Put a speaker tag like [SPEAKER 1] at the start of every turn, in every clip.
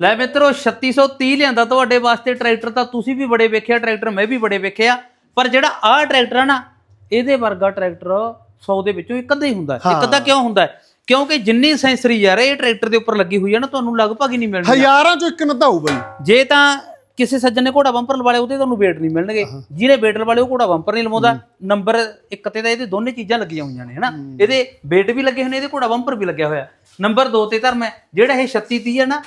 [SPEAKER 1] ਲੈ ਮਿੱਤਰੋ 3630 ਲਿਆਂਦਾ ਤੁਹਾਡੇ ਵਾਸਤੇ ਟਰੈਕਟਰ ਤਾਂ ਤੁਸੀਂ ਵੀ ਬੜੇ ਵੇਖਿਆ ਟਰੈਕਟਰ ਮੈਂ ਵੀ ਬੜੇ ਵੇਖਿਆ। ਪਰ ਜਿਹੜਾ ਆਹ ਟਰੈਕਟਰ ਆ ਨਾ ਇਹਦੇ ਵਰਗਾ ਟਰੈਕਟਰ 100 ਦੇ ਵਿੱਚੋਂ ਇੱਕ ਅੱਧਾ ਹੀ ਹੁੰਦਾ। ਇੱਕ ਅੱਧਾ ਕਿਉਂ ਹੁੰਦਾ ਹੈ? ਕਿਉਂਕਿ ਜਿੰਨੀ ਸੈਂਸਰੀ ਯਾਰ ਇਹ ਟਰੈਕਟਰ ਦੇ ਉੱਪਰ ਲੱਗੀ ਹੋਈ ਹੈ ਨਾ ਤੁਹਾਨੂੰ ਲਗਭਗ ਹੀ ਨਹੀਂ ਮਿਲਣੀ
[SPEAKER 2] ਹਜ਼ਾਰਾਂ ਚੋਂ ਇੱਕ ਨਦਾਊ ਬਾਈ।
[SPEAKER 1] ਜੇ ਤਾਂ ਕਿਸੇ ਸੱਜਣ ਨੇ ਘੋੜਾ ਬੰਪਰ ਲਵਾਲੇ ਉਹਦੇ ਤੁਹਾਨੂੰ ਵੇਟ ਨਹੀਂ ਮਿਲਣਗੇ। ਜਿਹਨੇ ਵੇਟ ਲਵਾਲੇ ਉਹ ਘੋੜਾ ਬੰਪਰ ਨਹੀਂ ਲਵਾਉਂਦਾ। ਨੰਬਰ ਇੱਕ ਤੇ ਤਾਂ ਇਹਦੇ ਦੋਨੇ ਚੀਜ਼ਾਂ ਲੱਗੀਆਂ ਹੋਈਆਂ ਨੇ ਹਨਾ? ਇਹਦੇ ਵੇਟ ਵੀ ਲੱਗੇ ਹੋਏ ਨੇ ਇਹਦੇ ਘੋੜਾ ਬੰਪਰ ਵੀ ਲੱਗਿਆ ਹੋਇਆ। ਨੰਬਰ 2 ਤੇ ਧਰਮ ਹੈ ਜਿਹੜਾ ਇਹ 3630 ਹੈ ਨਾ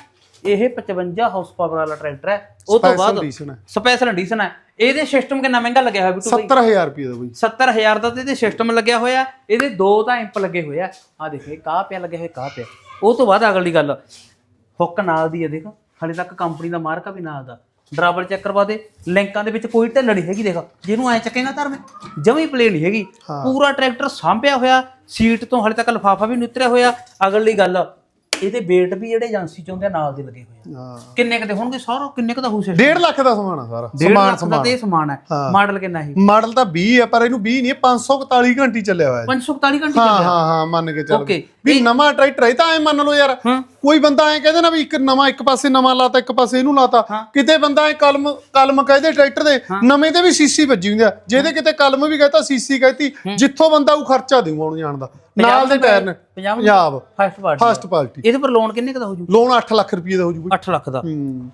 [SPEAKER 1] ਇਹ 55 ਹਾਰਸ ਪਾਵਰ ਵਾਲਾ ਟਰੈਕਟਰ ਹੈ। ਉਹ ਤੋਂ ਬਾਅਦ
[SPEAKER 2] ਹੈ।
[SPEAKER 1] ਸਪੈਸ਼ਲ ਐਡੀਸ਼ਨ ਹੈ। ਇਹਦੇ ਸਿਸਟਮ ਕਿੰਨਾ ਮਹਿੰਗਾ ਲੱਗਿਆ ਹੋਇਆ ਬਿੱਟੂ ਭਾਈ
[SPEAKER 2] 70000 ਰੁਪਏ ਦਾ ਬਾਈ।
[SPEAKER 1] 70000 ਦਾ ਤੇ ਇਹਦੇ ਸਿਸਟਮ ਲੱਗਿਆ ਹੋਇਆ। ਇਹਦੇ ਦੋ ਤਾਂ ਇੰਪ ਲੱਗੇ ਹੋਏ ਆ। ਆ ਦੇਖੋ ਕਾਹ ਪਿਆ ਲੱਗੇ ਹੋਏ ਕਾਹ ਪਿਆ। ਉਹ ਤੋਂ ਬਾਅਦ ਅਗਲੀ ਗੱਲ ਹੁੱਕ ਨਾਲ ਦੀ ਹੈ ਦੇਖ। ਹਾਲੇ ਤੱਕ ਕੰਪਨੀ ਦਾ ਮਾਰਕਾ ਵੀ ਨਾਲ ਦਾ। ਡਰਾਈਵਰ ਚੈੱਕ ਕਰਵਾ ਦੇ। ਲਿੰਕਾਂ ਦੇ ਵਿੱਚ ਕੋਈ ਢਿੱਲ ਨਹੀਂ ਹੈਗੀ ਦੇਖ। ਜਿਹਨੂੰ ਐ ਚੱਕੇਗਾ ਧਰਮੇ ਜਮੀ ਪਲੇ ਨਹੀਂ ਹੈਗੀ। ਪੂਰਾ ਟਰੈਕਟਰ ਸਾਂਭਿਆ ਹੋਇਆ। ਸੀਟ ਤੋਂ ਹਾਲੇ ਤੱਕ ਲਿਫਾਫਾ ਵੀ ਨਹੀਂ ਉਤਰਿਆ ਹੋਇਆ। ਅਗਲੀ ਗੱਲ ਇਹਦੇ ਵੇਟ ਵੀ ਜਿਹੜੇ ਏਜੰਸੀ ਚ ਆ ਨਾਲ ਦੇ ਲੱਗੇ ਹੋਏ ਆ।
[SPEAKER 2] ਹਾਂ।
[SPEAKER 1] ਕਿੰਨੇ ਕਦੇ ਹੋਣਗੇ? ਸਾਰਾ ਕਿੰਨੇ ਕ ਦਾ ਹੋਊ
[SPEAKER 2] 1.5 ਲੱਖ ਦਾ ਸਮਾਨ ਆ ਸਾਰਾ।
[SPEAKER 1] ਸਮਾਨ
[SPEAKER 2] ਸਮਾਨ
[SPEAKER 1] ਦਾ ਤੇ ਇਹ ਸਮਾਨ ਹੈ। ਮਾਡਲ ਕਿੰਨਾ ਹੈ
[SPEAKER 2] ਮਾਡਲ ਤਾਂ 20 ਹੈ ਪਰ ਇਹਨੂੰ 20 ਨਹੀਂ 541 ਘੰਟੇ ਚੱਲਿਆ ਹੋਇਆ ਹੈ
[SPEAKER 1] 541 ਘੰਟੇ
[SPEAKER 2] ਹਾਂ ਹਾਂ ਹਾਂ ਮੰਨ ਕੇ ਚੱਲ ਵੀ ਨਵਾਂ ਟਰੈਕਟਰ ਹੈ ਤਾਂ ਐ ਮੰਨ ਲਓ ਯਾਰ।
[SPEAKER 1] ਹਾਂ।
[SPEAKER 2] ਕੋਈ ਬੰਦਾ ਐ ਕਹਿੰਦੇ ਨਾ ਵੀ ਇੱਕ ਨਵਾਂ ਇੱਕ ਪਾਸੇ ਨਵਾਂ ਲਾਤਾ ਇੱਕ ਪਾਸੇ ਇਹਨੂੰ ਲਾਤਾ। ਕਿਤੇ ਬੰਦਾ ਐ ਕਲਮ ਕਲਮ ਕਹਿੰਦੇ ਟਰੈਕਟਰ ਦੇ ਨਵੇਂ ਤੇ ਵੀ ਸੀਸੀ ਵੱਜੀ ਹੁੰਦੀ ਆ। ਜਿਹਦੇ ਕਿਤੇ ਕਲਮ ਵੀ ਕਹਤਾ ਸੀਸੀ ਕਹਤੀ ਜਿੱਥੋਂ ਬੰਦਾ ਉਹ ਖਰਚਾ ਦੇਊ ਆਉਣ ਜਾਣ ਦਾ। ਨਾਲ ਦੇ ਟਾਇਰ ਨੇ।
[SPEAKER 1] 50
[SPEAKER 2] Punjab.
[SPEAKER 1] First party
[SPEAKER 2] first party
[SPEAKER 1] ਇਹਦੇ ਪਰ ਲੋਨ ਕਿੰਨੇ ਕ ਦਾ ਹੋ ਜੂ?
[SPEAKER 2] ਲੋਨ 8 ਲੱਖ ਰੁਪਏ ਦਾ ਹੋ ਜੂ
[SPEAKER 1] 8 ਲੱਖ ਦਾ।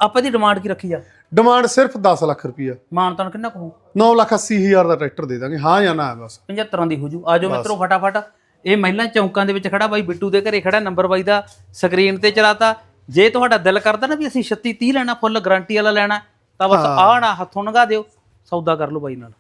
[SPEAKER 1] ਆਪਾਂ ਦੀ ਡਿਮਾਂਡ ਕੀ ਰੱਖੀ ਆ?
[SPEAKER 2] ਡਿਮਾਂਡ ਸਿਰਫ 10 ਲੱਖ ਰੁਪਏ
[SPEAKER 1] ਮਾਨਤਾਨ ਕਿੰਨਾ ਕੁ ਹੋਊ?
[SPEAKER 2] 9 ਲੱਖ 80 ਹਜ਼ਾਰ ਦਾ ਟਰੈਕਟਰ ਦੇ ਦਾਂਗੇ। ਹਾਂ ਜਾਂ ਨਾ ਬਸ।
[SPEAKER 1] 75 ਦੀ ਹੋ ਜੂ। ਆਜੋ ਮਿੱਤਰੋ ਫਟਾਫਟ। ਇਹ ਮਹਿਲਾ ਚੌਂਕਾਂ ਦੇ ਵਿੱਚ ਖੜਾ ਬਾਈ ਬਿੱਟੂ ਦੇ ਘਰੇ ਖੜਾ ਨੰਬਰ ਬਾਈ ਦਾ ਸਕਰੀਨ ਤੇ ਚਲਾਤਾ। ਜੇ ਤੁਹਾਡਾ ਦਿਲ ਕਰਦਾ ਨਾ ਵੀ ਅਸੀਂ 36 30 ਲੈਣਾ ਫੁੱਲ ਗਾਰੰਟੀ ਵਾਲਾ ਲੈਣਾ ਤਾਂ ਬਸ ਆਹ ਨਾ ਹੱਥੋਂ ਨਗਾ ਦਿਓ ਸੌਦਾ ਕਰ ਲਓ ਬਾਈ ਨਾਲ।